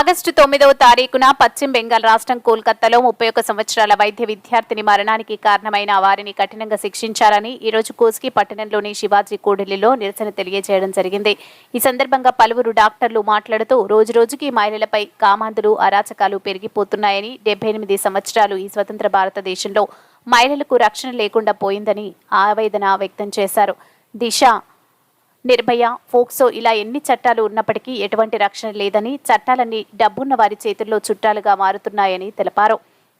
August తొమ్మిదవ తారీఖున పశ్చిమ బెంగాల్ రాష్ట్రం కోల్కతాలో ముప్పై ఒక్క సంవత్సరాల వైద్య విద్యార్థిని మరణానికి కారణమైన వారిని కఠినంగా శిక్షించాలని ఈ రోజు కోస్గి పట్టణంలోని శివాజీ కూడలిలో నిరసన తెలియజేయడం జరిగింది. ఈ సందర్భంగా పలువురు డాక్టర్లు మాట్లాడుతూ రోజురోజుకి మహిళలపై కామాంధులు అరాచకాలు పెరిగిపోతున్నాయని డెబ్బై ఎనిమిది సంవత్సరాలు ఈ స్వతంత్ర భారతదేశంలో మహిళలకు రక్షణ లేకుండా పోయిందని ఆవేదన వ్యక్తం చేశారు. దిశ నిర్భయ ఫోక్సో ఇలా ఎన్ని చట్టాలు ఉన్నప్పటికీ ఎటువంటి రక్షణ లేదని చట్టాలన్నీ డబ్బున్న వారి చేతుల్లో చుట్టాలుగా మారుతున్నాయని తెలిపారు.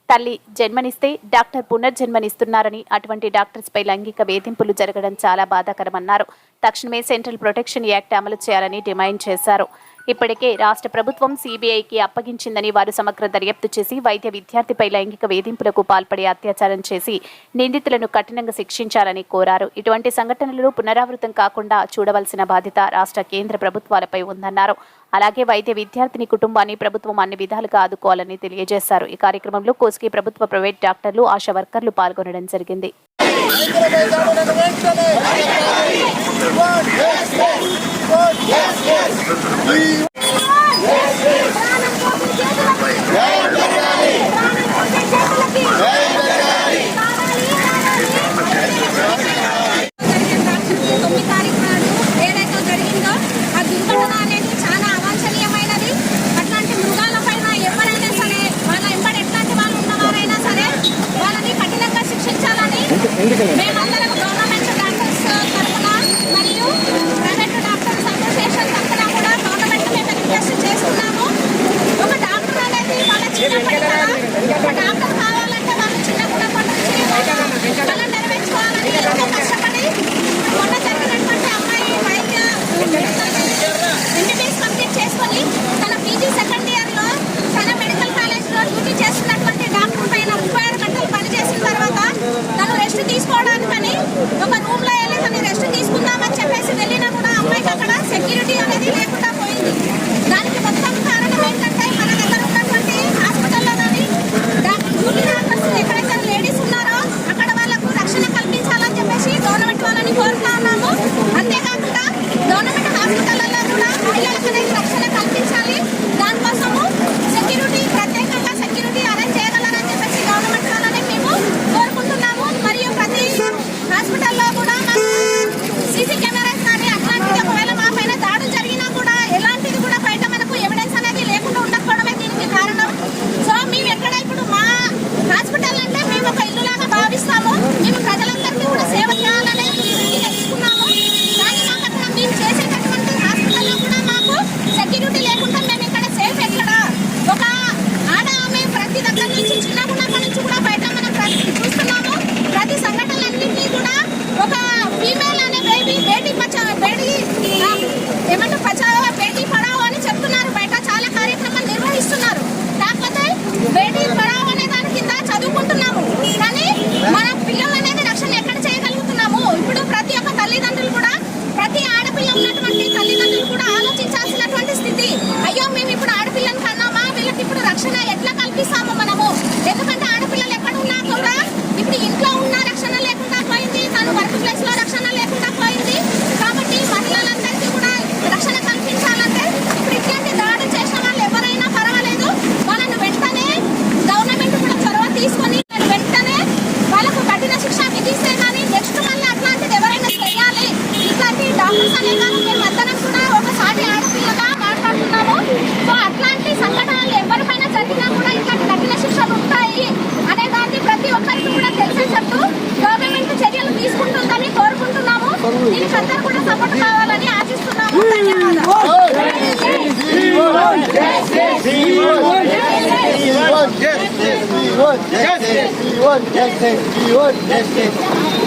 తల్లి జన్మనిస్తే డాక్టర్ పునర్జన్మనిస్తున్నారని అటువంటి డాక్టర్స్పై లైంగిక వేధింపులు జరగడం చాలా బాధాకరమన్నారు. తక్షణమే సెంట్రల్ ప్రొటెక్షన్ యాక్ట్ అమలు చేయాలని డిమాండ్ చేశారు. ఇప్పటికే రాష్ట్ర ప్రభుత్వం సీబీఐకి అప్పగించిందని వారు సమగ్ర దర్యాప్తు చేసి వైద్య విద్యార్థిపై లైంగిక వేధింపులకు పాల్పడి అత్యాచారం చేసి నిందితులను కఠినంగా శిక్షించాలని కోరారు. ఇటువంటి సంఘటనలు పునరావృతం కాకుండా చూడవలసిన బాధ్యత రాష్ట్ర కేంద్ర ప్రభుత్వాలపై ఉందన్నారు. అలాగే వైద్య విద్యార్థిని కుటుంబాన్ని ప్రభుత్వం అన్ని విధాలుగా ఆదుకోవాలని తెలియజేశారు. ఈ కార్యక్రమంలో కోస్గి ప్రభుత్వ ప్రైవేట్ డాక్టర్లు ఆశా వర్కర్లు పాల్గొనడం జరిగింది. Leave.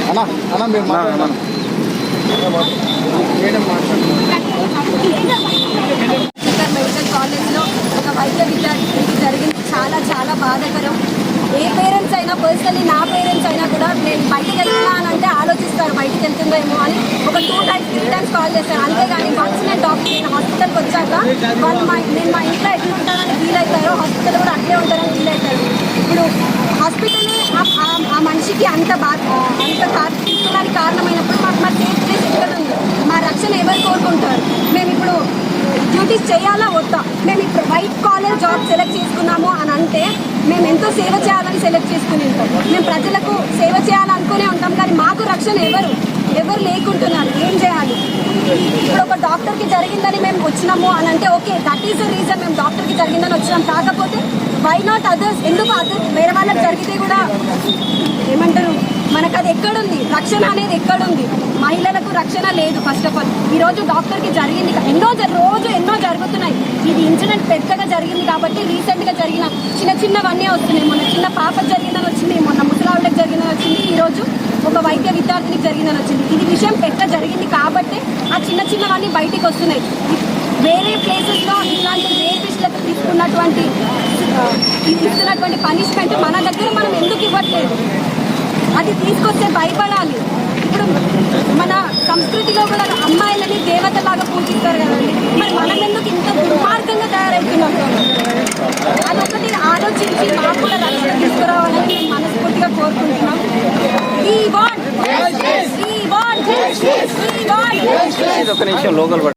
అన్నా అన్నా మెడికల్ కాలేజ్లో ఒక వైద్య విద్యార్థి జరిగింది చాలా చాలా బాధాకరం ఏ పేరెంట్స్ అయినా పర్సనలీ నా పేరెంట్స్ అయినా కూడా నేను బయటకు వెళ్తున్నా అని అంటే ఆలోచిస్తారు బయటకు వెళ్తుందేమో అని ఒక two times three times call చేస్తారు అంతేగాని వన్స్ నేను డాక్టర్ నేను హాస్పిటల్కి వచ్చాక వాళ్ళు మా నేను మా ఇంట్లో ఎట్లా ఉంటానని ఫీల్ అవుతారో హాస్పిటల్ కూడా అట్లే ఉంటారని ఫీల్ అవుతారు వైట్ కాలర్ జాబ్ సెలెక్ట్ చేసుకున్నాము అని అంటే మేము మేము ఎంతో సేవ చేయాలని సెలెక్ట్ చేసుకుని ఉంటాం. మేము ప్రజలకు సేవ చేయాలనుకునే ఉంటాం కానీ మాకు రక్షణ ఎవరు? ఎవరు లేకుంటున్నారు? ఏం చేయాలి? ఇప్పుడు ఒక డాక్టర్కి జరిగిందని మేము వచ్చినాము అని అంటే okay that is the reason మేము డాక్టర్కి జరిగిందని వచ్చినాం. కాకపోతే వై నాట్ అదర్స్ ఎందుకు అదర్ వేరే వాళ్ళకి జరిగితే కూడా ఏమంటారు? మనకు అది ఎక్కడుంది? రక్షణ అనేది ఎక్కడుంది? మహిళలకు రక్షణ లేదు ఫస్ట్ ఆఫ్ ఆల్ ఈ రోజు డాక్టర్కి జరిగింది ఎన్నో రోజు ఎన్నో జరుగుతున్నాయి. ఇది ఇన్సిడెంట్ పెద్దగా జరిగింది కాబట్టి రీసెంట్గా జరిగిన చిన్న చిన్నవన్నీ వస్తున్నాయి. మొన్న చిన్న పాప జరిగిందని వచ్చింది మొన్న ముసలావిడకి జరిగిందని వచ్చింది ఈ రోజు ఒక వైద్య విద్యార్థినికి జరిగిందని వచ్చింది. ఇది విషయం పెద్ద జరిగింది కాబట్టి ఆ చిన్న చిన్నవన్నీ బయటికి వస్తున్నాయి. వేరే ప్లేసెస్లో ఇలాంటి రేపిస్ట్లకు తీసుకున్నటువంటి ఇస్తున్నటువంటి పనిష్మెంట్ మన దగ్గర మనం ఎందుకు ఇవ్వట్లేదు? అది తీసుకొస్తే భయపడాలి. ఇప్పుడు మన సంస్కృతిలో కూడా అమ్మాయిలని దేవతలాగా పూజిస్తారు కదండి. మరి మనం ఎందుకు ఇంత దుర్మార్గంగా తయారవుతున్నాం? అదొకటి ఆలోచించి మాకు కూడా రక్షణ తీసుకురావాలని మేము మనస్ఫూర్తిగా కోరుకుంటున్నాం. ఈ వాంట్ ఈ వాంట్ ఈ వాంట్ ఒక నిమిషం లోకల్